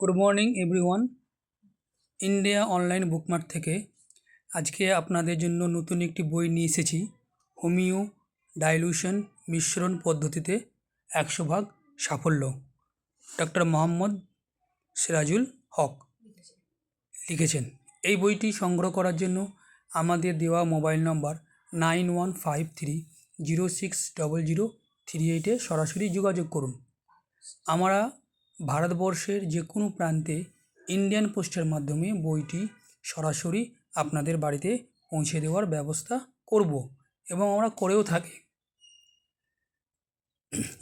Good morning everyone India online Bookmart থেকে আজকে আপনাদের জন্য নতুন একটি বই নিয়ে এসেছি হোমিও ডাইলুশন মিশ্রণ পদ্ধতিতে একশো ভাগ সাফল্য। ডক্টর মোহাম্মদ সিরাজুল হক লিখেছেন। এই বইটি সংগ্রহ করার জন্য আমাদের দেওয়া mobile number nine one five three zero six double zero three এইটে সরাসরি যোগাযোগ করুন। আমরা ভারতবর্ষের যে কোনো প্রান্তে ইন্ডিয়ান পোস্টের মাধ্যমে বইটি সরাসরি আপনাদের বাড়িতে পৌঁছে দেওয়ার ব্যবস্থা করব এবং আমরা করেও থাকি।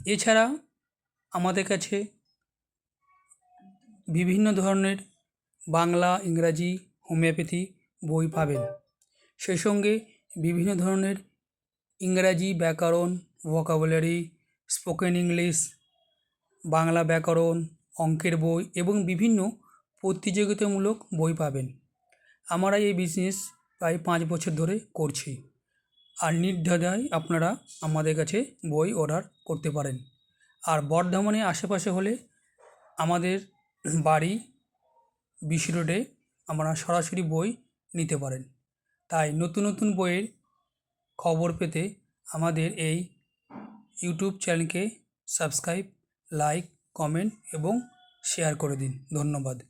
এছাড়া আমাদের কাছে বিভিন্ন ধরনের বাংলা, ইংরাজি, হোমিওপ্যাথি বই পাবেন। সেই সঙ্গে বিভিন্ন ধরনের ইংরাজি ব্যাকরণ ভোকাবুলারি স্পোকেন ইংলিশ বাংলা ব্যাকরণ, অঙ্কের বই এবং বিভিন্ন প্রতিযোগিতামূলক বই পাবেন। আমরা এই বিজনেস প্রায় পাঁচ বছর ধরে করছি। আর নির্দ্বিধায় আপনারা আমাদের কাছে বই অর্ডার করতে পারেন। আর বর্ধমানে আশেপাশে হলে আমাদের বাড়ি বিসি রোডে আমরা সরাসরি বই নিতে পারেন। তাই নতুন নতুন বইয়ের খবর পেতে আমাদের এই ইউটিউব চ্যানেলকে সাবস্ক্রাইব লাইক কমেন্ট এবং শেয়ার করে দিন। ধন্যবাদ।